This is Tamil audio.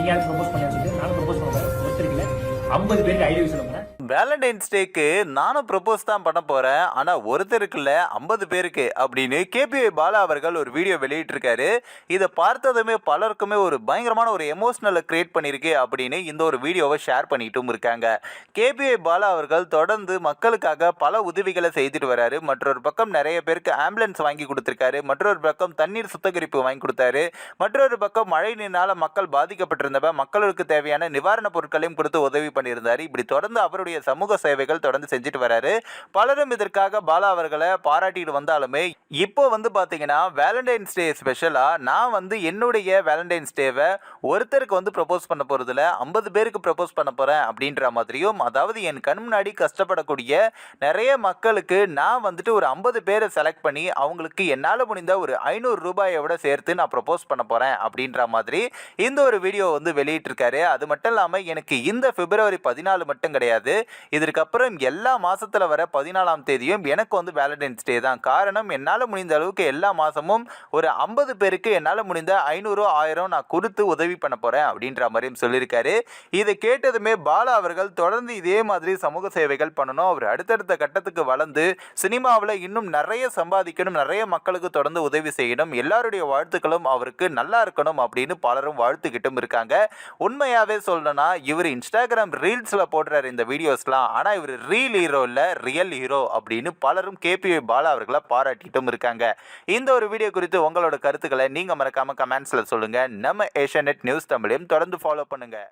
நீ யாருக்கு ப்ரொபோஸ் பண்ணி சொல்லிட்டு நானும் ப்ரொபோஸ் பண்ண போறேன். ஒருத்தருக்கு ஐம்பது பேருக்கு ஐடியா சொல்லுங்க வேலண்டைன்ஸ் டேக்கு நானும் ப்ரப்போஸ் தான் பண்ண போகிறேன் ஆனால் ஒருத்தருக்குள்ள ஐம்பது பேருக்கு அப்படின்னு கேபிஐ பாலா அவர்கள் ஒரு வீடியோ வெளியிட்டிருக்காரு. இதை பார்த்ததுமே பலருக்குமே ஒரு பயங்கரமான ஒரு எமோஷ்னலை கிரியேட் பண்ணியிருக்கு அப்படின்னு இந்த ஒரு வீடியோவை ஷேர் பண்ணிட்டும் இருக்காங்க. கேபிஐ பாலா அவர்கள் தொடர்ந்து மக்களுக்காக பல உதவிகளை செய்துட்டு வராரு. மற்றொரு பக்கம் நிறைய பேருக்கு ஆம்புலன்ஸ் வாங்கி கொடுத்துருக்காரு. மற்றொரு பக்கம் தண்ணீர் சுத்திகரிப்பு வாங்கி கொடுத்தாரு. மற்றொரு பக்கம் மழை நீரினால் மக்கள் பாதிக்கப்பட்டிருந்தப்ப மக்களுக்கு தேவையான நிவாரணப் பொருட்களையும் கொடுத்து உதவி பண்ணியிருந்தாரு. இப்படி தொடர்ந்து அவருடைய சமூக சேவைகள் தொடர்ந்து செஞ்சுட்டு வராரு. பலரும் இதற்காக பாலா அவர்களை பாராட்டிட்டு வந்தாலுமே இப்போ வந்து பார்த்தீங்கன்னா வேலண்டைன்ஸ் டே ஸ்பெஷலாக நான் வந்து என்னுடைய வேலண்டைன்ஸ் டேவை ஒருத்தருக்கு வந்து ப்ரப்போஸ் பண்ண போகிறதுல ஐம்பது பேருக்கு ப்ரப்போஸ் பண்ண போகிறேன் அப்படின்ற மாதிரியும் அதாவது என் கண் முன்னாடி கஷ்டப்படக்கூடிய நிறைய மக்களுக்கு நான் வந்துட்டு ஒரு ஐம்பது பேரை செலக்ட் பண்ணி அவங்களுக்கு என்னால் முடிந்த ஒரு ஐநூறு ரூபாயை விட சேர்த்து நான் ப்ரப்போஸ் பண்ண போகிறேன் அப்படின்ற மாதிரி இந்த ஒரு வீடியோ வந்து வெளியிட்டிருக்காரு. அது மட்டும் இல்லாமல் எனக்கு இந்த பிப்ரவரி பதினாலு மட்டும் கிடையாது. இதற்கப்புறம் எல்லா மாதத்தில் வர பதினாலாம் தேதியும் எனக்கு வந்து வேலண்டைன்ஸ் டே தான். காரணம் என்னால் முடிந்த அளவுக்கு எல்லா மாதமும் ஒரு ஐம்பது பேருக்கு என்னால் முடிந்த ஐநூறு ஆயிரம் நான் கொடுத்து உதவி பண்ண போகிறேன் அப்படின்ற மாதிரியும் சொல்லியிருக்காரு. இதை கேட்டதுமே பாலா அவர்கள் தொடர்ந்து இதே மாதிரி சமூக சேவைகள் பண்ணணும். அவர் அடுத்தடுத்த கட்டத்துக்கு வளர்ந்து சினிமாவில் இன்னும் நிறைய சம்பாதிக்கணும் நிறைய மக்களுக்கு தொடர்ந்து உதவி செய்யணும். எல்லாருடைய வாழ்த்துக்களும் அவருக்கு நல்லா இருக்கணும் அப்படின்னு பலரும் வாழ்த்துக்கிட்டும் இருக்காங்க. உண்மையாகவே சொல்லணும்னா இவர் இன்ஸ்டாகிராம் ரீல்ஸில் போடுறாரு இந்த வீடியோஸ்லாம். ஆனால் இவர் ரீல் ஹீரோ இல்லை ரியல் ஹீரோ அப்படின்னு பலரும் கேபிஐ பாலா அவர்களை பாராட்டிட்டும் இருக்காங்க இந்த ஒரு வீடியோ குறித்து உங்களோட கருத்துக்களை நீங்கள் மறக்காமல் கமெண்ட்ஸில் சொல்லுங்கள் நம்ம ஏஷியா நியூஸ் தமிழையும் தொடர்ந்து ஃபாலோ பண்ணுங்கள்